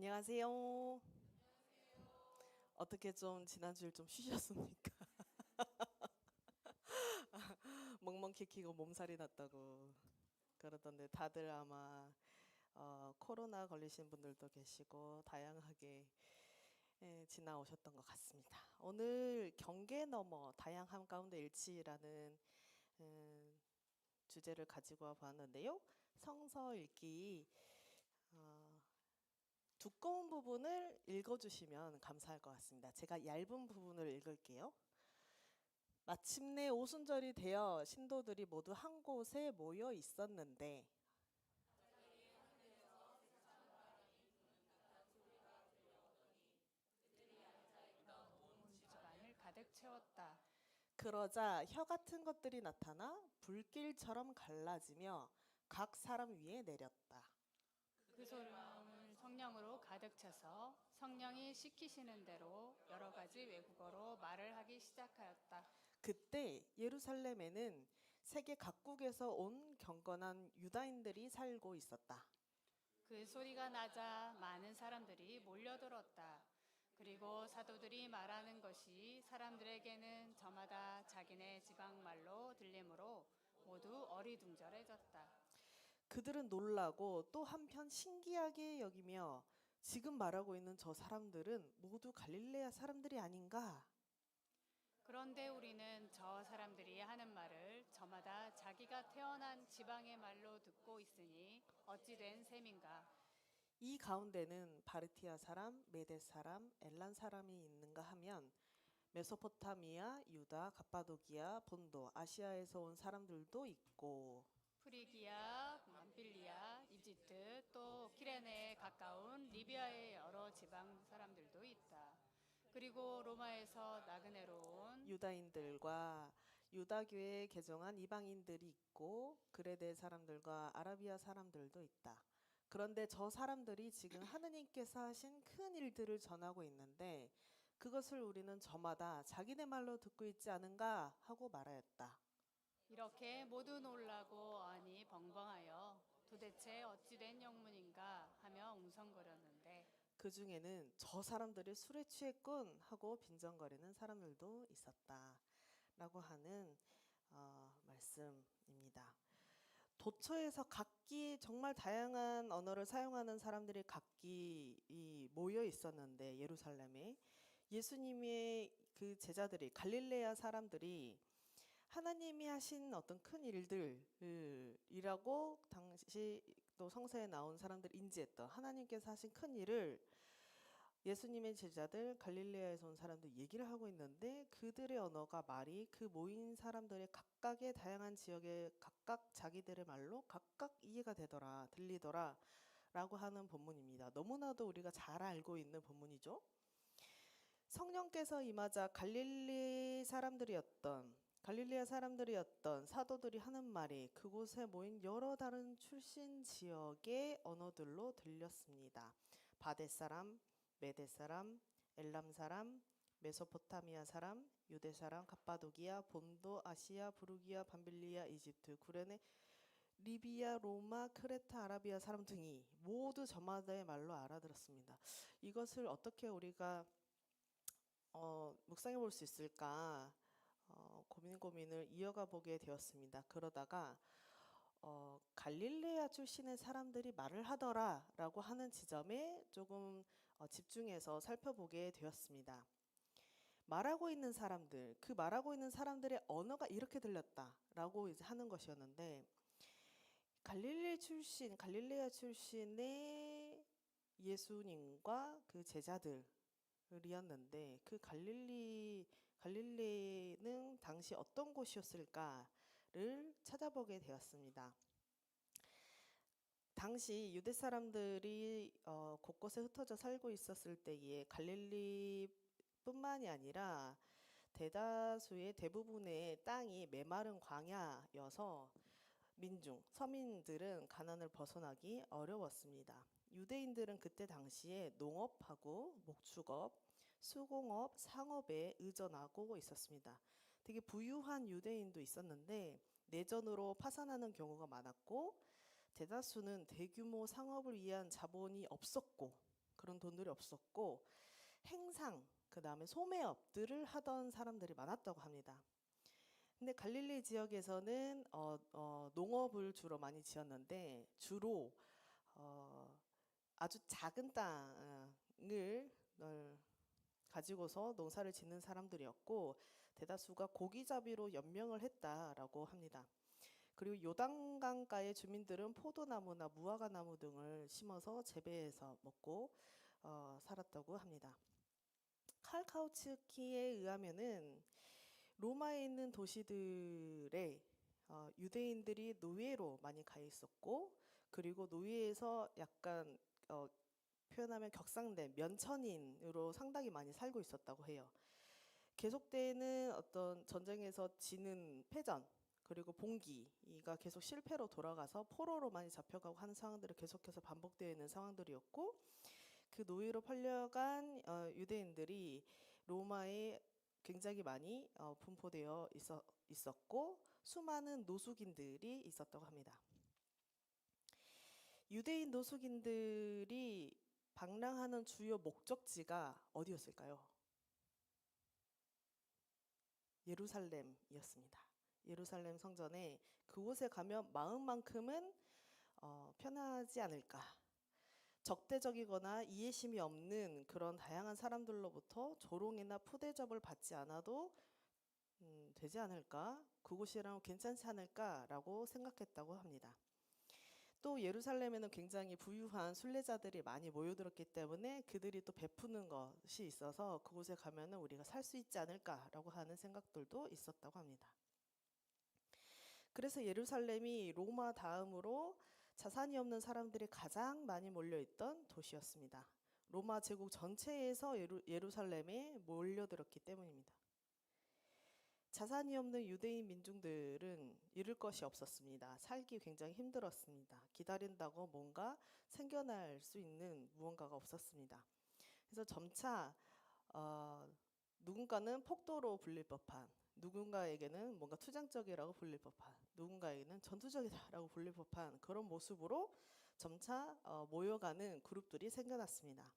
안녕하세요. 어떻게 좀 지난주에 좀 쉬셨습니까? 멍멍키키고 몸살이 났다고 그러던데 다들 아마 어, 코로나 걸리신 분들도 계시고 다양하게 예, 지나오셨던 것 같습니다. 오늘 경계 넘어 다양함 가운데 일치라는 음, 주제를 가지고 와 봤는데요. 성서 읽기 어, 두꺼운 부분을 읽어주시면 감사할 것 같습니다. 제가 얇은 부분을 읽을게요. 마침내 오순절이 되어 신도들이 모두 한 곳에 모여 있었는데 가득 채웠다. 그러자 혀 같은 것들이 나타나 불길처럼 갈라지며 각 사람 위에 내렸다. 그 소름을 성령으로 가득 차서 성령이 시키시는 대로 여러 가지 외국어로 말을 하기 시작하였다. 그때 예루살렘에는 세계 각국에서 온 경건한 유다인들이 살고 있었다. 그 소리가 나자 많은 사람들이 몰려들었다. 그리고 사도들이 말하는 것이 사람들에게는 저마다 자기네 지방 말로 들리므로 모두 어리둥절해졌다. 그들은 놀라고 또 한편 신기하게 여기며 지금 말하고 있는 저 사람들은 모두 갈릴레아 사람들이 아닌가? 그런데 우리는 저 사람들이 하는 말을 저마다 자기가 태어난 지방의 말로 듣고 있으니 어찌 된 셈인가? 이 가운데는 바르티아 사람, 메데 사람, 엘란 사람이 있는가 하면 메소포타미아, 유다, 갑바도기아, 본도, 아시아에서 온 사람들도 있고 프리기아, 또 키레네에 가까운 리비아의 여러 지방 사람들도 있다. 그리고 로마에서 나그네로 온 유다인들과 유다교에 개종한 이방인들이 있고 그레데 사람들과 아라비아 사람들도 있다. 그런데 저 사람들이 지금 하느님께서 하신 큰 일들을 전하고 있는데 그것을 우리는 저마다 자기네 말로 듣고 있지 않은가 하고 말하였다. 이렇게 모두 놀라고 아니 벙벙하여 도대체 어찌 된 영문인가 하며 웅성거렸는데 그 중에는 저 사람들이 술에 취했군 하고 빈정거리는 사람들도 있었다. 라고 하는 어, 말씀입니다. 도처에서 각기 정말 다양한 언어를 사용하는 사람들이 각기 이 모여 있었는데 예루살렘에 예수님의 그 제자들이 갈릴레아 사람들이 하나님이 하신 어떤 큰 일들이라고 당시 또 성서에 나온 사람들 인지했던 하나님께서 하신 큰 일을 예수님의 제자들 갈릴레아에서 온 사람들 얘기를 하고 있는데 그들의 언어가 말이 그 모인 사람들의 각각의 다양한 지역의 각각 자기들의 말로 각각 이해가 되더라 들리더라 라고 하는 본문입니다. 너무나도 우리가 잘 알고 있는 본문이죠. 성령께서 임하자 갈릴리 사람들이었던 갈릴리아 사람들이었던 사도들이 하는 말이 그곳에 모인 여러 다른 출신 지역의 언어들로 들렸습니다. 바데 사람, 메데 사람, 엘람 사람, 메소포타미아 사람, 유대 사람, 갑바도기아, 본도, 아시아, 부르기아, 밤빌리아, 이집트, 구레네, 리비아, 로마, 크레타, 아라비아 사람 등이 모두 저마다의 말로 알아들었습니다. 이것을 어떻게 우리가 어, 묵상해 볼 수 있을까 어, 고민 고민을 이어가 보게 되었습니다. 그러다가 어, 갈릴레아 출신의 사람들이 말을 하더라라고 하는 지점에 조금 어, 집중해서 살펴보게 되었습니다. 말하고 있는 사람들, 그 말하고 있는 사람들의 언어가 이렇게 들렸다라고 이제 하는 것이었는데 갈릴레 출신, 갈릴레아 출신의 예수님과 그 제자들이었는데 그 갈릴리 갈릴레는 당시 어떤 곳이었을까를 찾아보게 되었습니다. 당시 유대 사람들이 어, 곳곳에 흩어져 살고 있었을 때에 갈릴리뿐만이 아니라 대다수의 대부분의 땅이 메마른 광야여서 민중, 서민들은 가난을 벗어나기 어려웠습니다. 유대인들은 그때 당시에 농업하고 목축업, 수공업, 상업에 의존하고 있었습니다. 되게 부유한 유대인도 있었는데 내전으로 파산하는 경우가 많았고 대다수는 대규모 상업을 위한 자본이 없었고 그런 돈들이 없었고 행상 그 다음에 소매업들을 하던 사람들이 많았다고 합니다. 근데 갈릴리 지역에서는 어, 어, 농업을 주로 많이 지었는데 주로 어, 아주 작은 땅을 널 가지고서 농사를 짓는 사람들이었고 대다수가 고기잡이로 연명을 했다라고 합니다. 그리고 요단강가의 주민들은 포도나무나 무화과나무 등을 심어서 재배해서 먹고 어, 살았다고 합니다. 칼 카우츠키에 의하면은 로마에 있는 도시들에 어, 유대인들이 노예로 많이 가 있었고 그리고 노예에서 약간 어, 표현하면 격상된 면천인으로 상당히 많이 살고 있었다고 해요. 계속되는 어떤 전쟁에서 지는 패전 그리고 봉기가 계속 실패로 돌아가서 포로로 많이 잡혀가고 하는 상황들이 계속해서 반복되어 있는 상황들이었고 그 노예로 팔려간 어, 유대인들이 로마에 굉장히 많이 어, 분포되어 있었고 수많은 노숙인들이 있었다고 합니다. 유대인 노숙인들이 방랑하는 주요 목적지가 어디였을까요? 예루살렘이었습니다. 예루살렘 성전에 그곳에 가면 마음만큼은 어, 편하지 않을까. 적대적이거나 이해심이 없는 그런 다양한 사람들로부터 조롱이나 푸대접을 받지 않아도 음, 되지 않을까? 그곳이라면 괜찮지 않을까라고 생각했다고 합니다. 또 예루살렘에는 굉장히 부유한 순례자들이 많이 모여들었기 때문에 그들이 또 베푸는 것이 있어서 그곳에 가면은 우리가 살 수 있지 않을까라고 하는 생각들도 있었다고 합니다. 그래서 예루살렘이 로마 다음으로 자산이 없는 사람들이 가장 많이 몰려있던 도시였습니다. 로마 제국 전체에서 예루, 예루살렘에 몰려들었기 때문입니다. 자산이 없는 유대인 민중들은 잃을 것이 없었습니다. 살기 굉장히 힘들었습니다. 기다린다고 뭔가 생겨날 수 있는 무언가가 없었습니다. 그래서 점차 어, 누군가는 폭도로 불릴 법한 누군가에게는 뭔가 투장적이라고 불릴 법한 누군가에게는 전투적이다라고 불릴 법한 그런 모습으로 점차 어, 모여가는 그룹들이 생겨났습니다.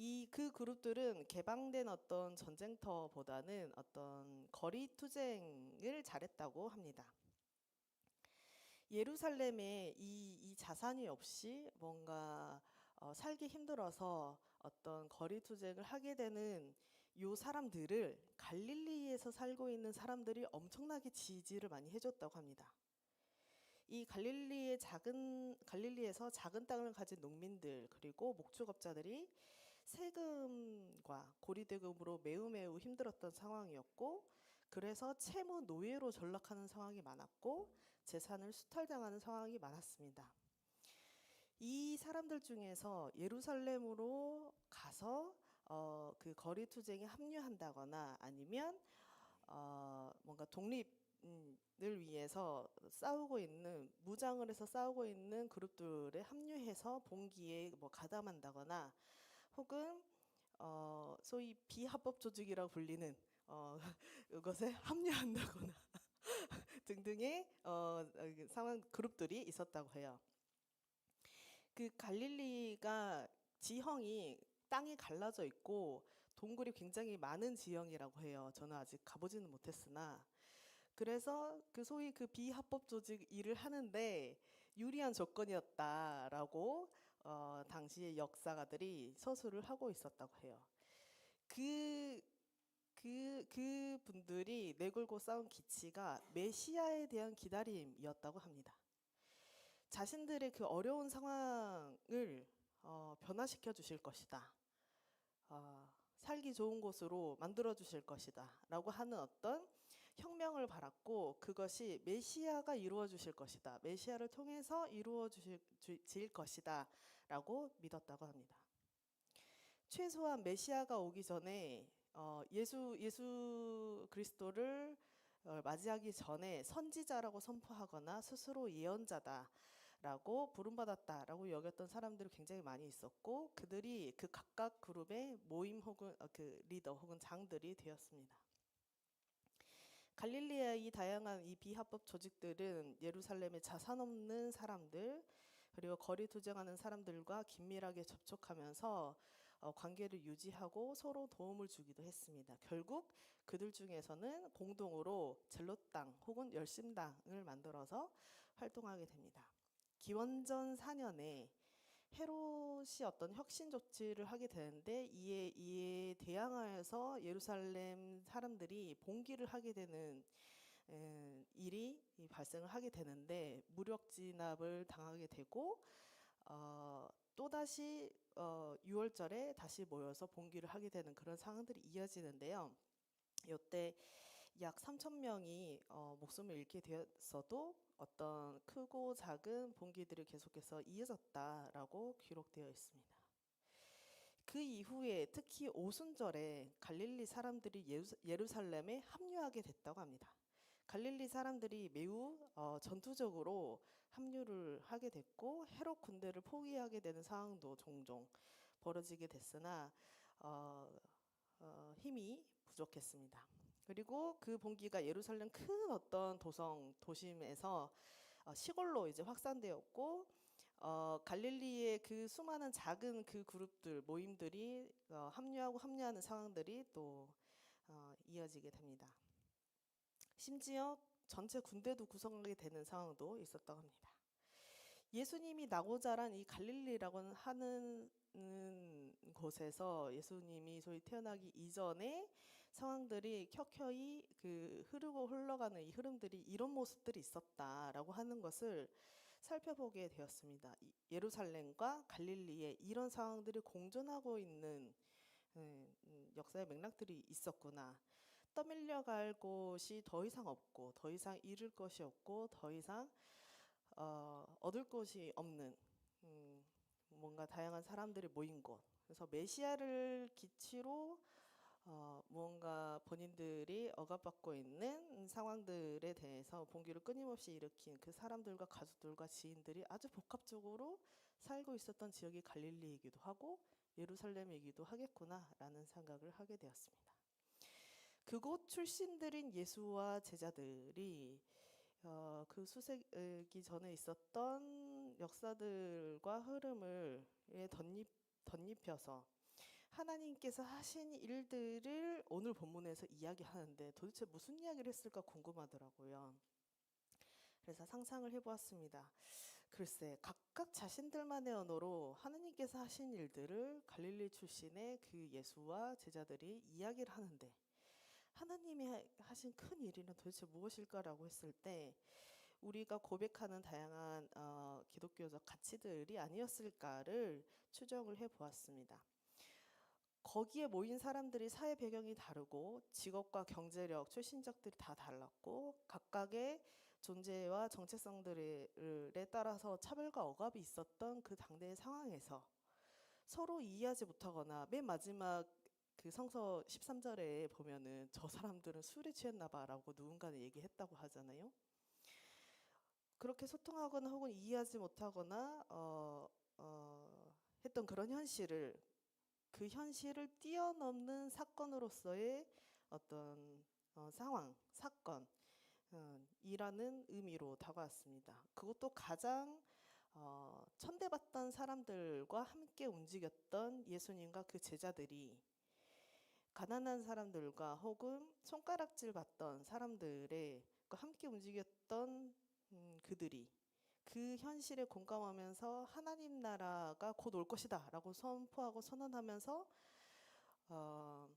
이 그 그룹들은 개방된 어떤 전쟁터보다는 어떤 거리 투쟁을 잘했다고 합니다. 예루살렘에 이, 이 자산이 없이 뭔가 어, 살기 힘들어서 어떤 거리 투쟁을 하게 되는 요 사람들을 갈릴리에서 살고 있는 사람들이 엄청나게 지지를 많이 해줬다고 합니다. 이 갈릴리의 작은 갈릴리에서 작은 땅을 가진 농민들 그리고 목축업자들이 세금과 고리대금으로 매우 매우 힘들었던 상황이었고 그래서 채무 노예로 전락하는 상황이 많았고 재산을 수탈당하는 상황이 많았습니다. 이 사람들 중에서 예루살렘으로 가서 어, 그 거리 투쟁에 합류한다거나 아니면 어, 뭔가 독립을 위해서 싸우고 있는 무장을 해서 싸우고 있는 그룹들에 합류해서 봉기에 뭐 가담한다거나 혹은 어, 소위 비합법 조직이라고 불리는 어, 이것에 합류한다거나 등등의 어, 상황 그룹들이 있었다고 해요. 그 갈릴리가 지형이 땅이 갈라져 있고 동굴이 굉장히 많은 지형이라고 해요. 저는 아직 가보지는 못했으나 그래서 그 소위 그 비합법 조직 일을 하는데 유리한 조건이었다라고 어, 당시의 역사가들이 서술을 하고 있었다고 해요. 그, 그, 그 분들이 내걸고 싸운 기치가 메시아에 대한 기다림이었다고 합니다. 자신들의 그 어려운 상황을 어, 변화시켜 주실 것이다. 어, 살기 좋은 곳으로 만들어 주실 것이다. 라고 하는 어떤 혁명을 바랐고 그것이 메시아가 이루어 주실 것이다. 메시아를 통해서 이루어 주실 질 것이다. 라고 믿었다고 합니다. 최소한 메시아가 오기 전에 어, 예수 예수 그리스도를 어, 맞이하기 전에 선지자라고 선포하거나 스스로 예언자다라고 부름받았다라고 여겼던 사람들이 굉장히 많이 있었고 그들이 그 각각 그룹의 모임 혹은 어, 그 리더 혹은 장들이 되었습니다. 갈릴리아의 이 다양한 이 비합법 조직들은 예루살렘의 자산 없는 사람들 그리고 거리 투쟁하는 사람들과 긴밀하게 접촉하면서 어, 관계를 유지하고 서로 도움을 주기도 했습니다. 결국 그들 중에서는 공동으로 젤롯당 혹은 열심당을 만들어서 활동하게 됩니다. 기원전 4년에 헤롯이 어떤 혁신 조치를 하게 되는데 이에 이에 대항하여서 예루살렘 사람들이 봉기를 하게 되는 에, 일이 이 발생을 하게 되는데 무력 진압을 당하게 되고 어, 또 다시 어, 6월절에 다시 모여서 봉기를 하게 되는 그런 상황들이 이어지는데요. 이때 약 3천 명이 어, 목숨을 잃게 되었어도 어떤 크고 작은 봉기들이 계속해서 이어졌다라고 기록되어 있습니다. 그 이후에 특히 오순절에 갈릴리 사람들이 예루- 예루살렘에 합류하게 됐다고 합니다. 갈릴리 사람들이 매우 어, 전투적으로 합류를 하게 됐고 헤롯 군대를 포기하게 되는 상황도 종종 벌어지게 됐으나 어, 어, 힘이 부족했습니다. 그리고 그 봉기가 예루살렘 큰 어떤 도성 도심에서 어, 시골로 이제 확산되었고 어, 갈릴리의 그 수많은 작은 그 그룹들 모임들이 어, 합류하고 합류하는 상황들이 또 어, 이어지게 됩니다. 심지어 전체 군대도 구성하게 되는 상황도 있었다고 합니다. 예수님이 나고 자란 이 갈릴리라고 하는 음, 곳에서 예수님이 소위 태어나기 이전에 상황들이 켜켜이 그 흐르고 흘러가는 이 흐름들이 이런 모습들이 있었다라고 하는 것을 살펴보게 되었습니다. 이 예루살렘과 갈릴리에 이런 상황들이 공존하고 있는 음, 음, 역사의 맥락들이 있었구나. 떠밀려갈 곳이 더 이상 없고 더 이상 잃을 것이 없고 더 이상 어, 얻을 곳이 없는 음, 뭔가 다양한 사람들이 모인 곳. 그래서 메시아를 기치로 어, 무언가 본인들이 억압받고 있는 상황들에 대해서 봉기를 끊임없이 일으킨 그 사람들과 가족들과 지인들이 아주 복합적으로 살고 있었던 지역이 갈릴리이기도 하고 예루살렘이기도 하겠구나라는 생각을 하게 되었습니다. 그곳 출신들인 예수와 제자들이 어, 그 수세기 전에 있었던 역사들과 흐름을 에 덧입, 덧입혀서 하나님께서 하신 일들을 오늘 본문에서 이야기하는데 도대체 무슨 이야기를 했을까 궁금하더라고요. 그래서 상상을 해보았습니다. 글쎄, 각각 자신들만의 언어로 하나님께서 하신 일들을 갈릴리 출신의 그 예수와 제자들이 이야기를 하는데 하나님이 하- 하신 큰 일이는 도대체 무엇일까라고 했을 때 우리가 고백하는 다양한 어, 기독교적 가치들이 아니었을까를 추정을 해 보았습니다. 거기에 모인 사람들이 사회 배경이 다르고 직업과 경제력, 출신적들이 다 달랐고 각각의 존재와 정체성들에 따라서 차별과 억압이 있었던 그 당대의 상황에서 서로 이해하지 못하거나 맨 마지막 그 성서 13절에 보면은 저 사람들은 술에 취했나 봐라고 누군가는 얘기했다고 하잖아요. 그렇게 소통하거나 혹은 이해하지 못하거나 어, 어, 했던 그런 현실을 그 현실을 뛰어넘는 사건으로서의 어떤 어, 상황, 사건 어, 이라는 의미로 다가왔습니다. 그것도 가장 어, 천대받던 사람들과 함께 움직였던 예수님과 그 제자들이 가난한 사람들과 혹은 손가락질 받던 사람들의 그 함께 움직였던 음, 그들이 그 현실에 공감하면서 하나님 나라가 곧 올 것이다 라고 선포하고 선언하면서 어,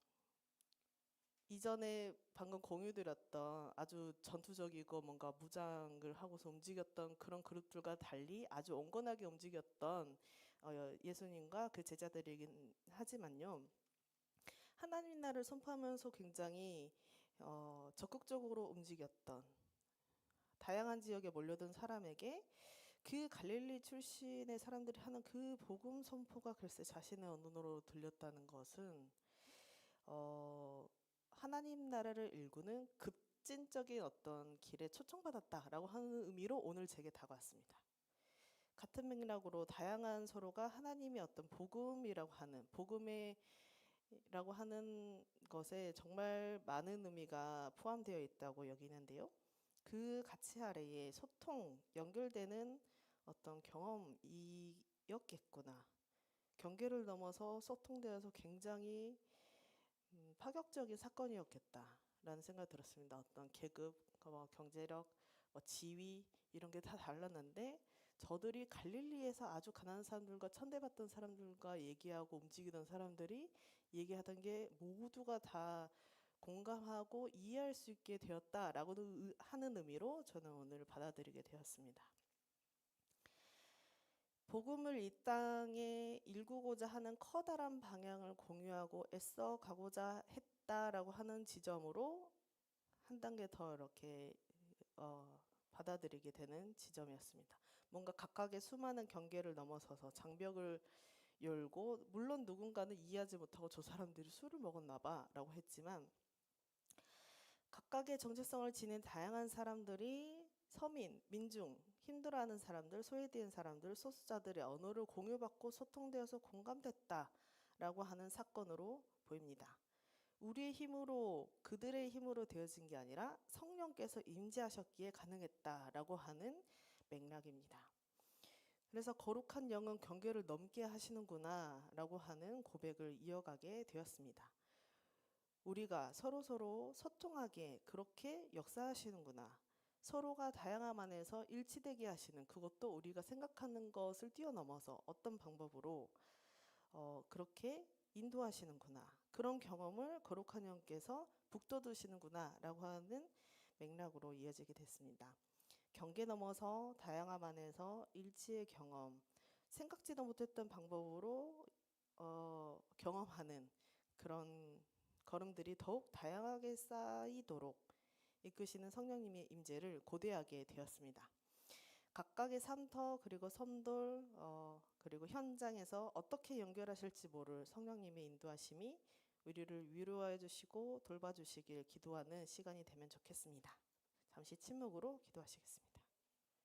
이전에 방금 공유드렸던 아주 전투적이고 뭔가 무장을 하고서 움직였던 그런 그룹들과 달리 아주 온건하게 움직였던 어, 예수님과 그 제자들이긴 하지만요. 하나님 나라를 선포하면서 굉장히 어, 적극적으로 움직였던 다양한 지역에 몰려든 사람에게 그 갈릴리 출신의 사람들이 하는 그 복음 선포가 글쎄 자신의 언어로 들렸다는 것은 어, 하나님 나라를 일구는 급진적인 어떤 길에 초청받았다라고 하는 의미로 오늘 제게 다가왔습니다. 같은 맥락으로 다양한 서로가 하나님의 어떤 복음이라고 하는 복음의 라고 하는 것에 정말 많은 의미가 포함되어 있다고 여기는데요. 그 가치 아래에 소통, 연결되는 어떤 경험이었겠구나. 경계를 넘어서 소통되어서 굉장히 음, 파격적인 사건이었겠다라는 생각이 들었습니다. 어떤 계급, 뭐 경제력, 뭐 지위 이런 게 다 달랐는데 저들이 갈릴리에서 아주 가난한 사람들과 천대받던 사람들과 얘기하고 움직이던 사람들이 얘기하던 게 모두가 다 공감하고 이해할 수 있게 되었다라고 하는 의미로 저는 오늘 받아들이게 되었습니다. 복음을 이 땅에 일구고자 하는 커다란 방향을 공유하고 애써 가고자 했다라고 하는 지점으로 한 단계 더 이렇게 어, 받아들이게 되는 지점이었습니다. 뭔가 각각의 수많은 경계를 넘어서서 장벽을 열고 물론 누군가는 이해하지 못하고 저 사람들이 술을 먹었나 봐라고 했지만 각각의 정체성을 지닌 다양한 사람들이 서민, 민중, 힘들어하는 사람들, 소외된 사람들, 소수자들의 언어를 공유받고 소통되어서 공감됐다라고 하는 사건으로 보입니다. 우리의 힘으로 그들의 힘으로 되어진 게 아니라 성령께서 임재하셨기에 가능했다라고 하는 맥락입니다. 그래서 거룩한 영은 경계를 넘게 하시는구나라고 하는 고백을 이어가게 되었습니다. 우리가 서로 서로 소통하게 그렇게 역사하시는구나. 서로가 다양함 안에서 일치되게 하시는 그것도 우리가 생각하는 것을 뛰어넘어서 어떤 방법으로 어, 그렇게 인도하시는구나. 그런 경험을 거룩한 영께서 북돋으시는구나 라고 하는 맥락으로 이어지게 됐습니다. 경계 넘어서 다양함 안에서 일치의 경험, 생각지도 못했던 방법으로 어, 경험하는 그런 걸음들이 더욱 다양하게 쌓이도록 이끄시는 성령님의 임재를 고대하게 되었습니다. 각각의 산터 그리고 섬돌 어, 그리고 현장에서 어떻게 연결하실지 모를 성령님의 인도하심이 우리를 위로하여 주시고 돌봐주시길 기도하는 시간이 되면 좋겠습니다. 잠시 침묵으로 기도하시겠습니다.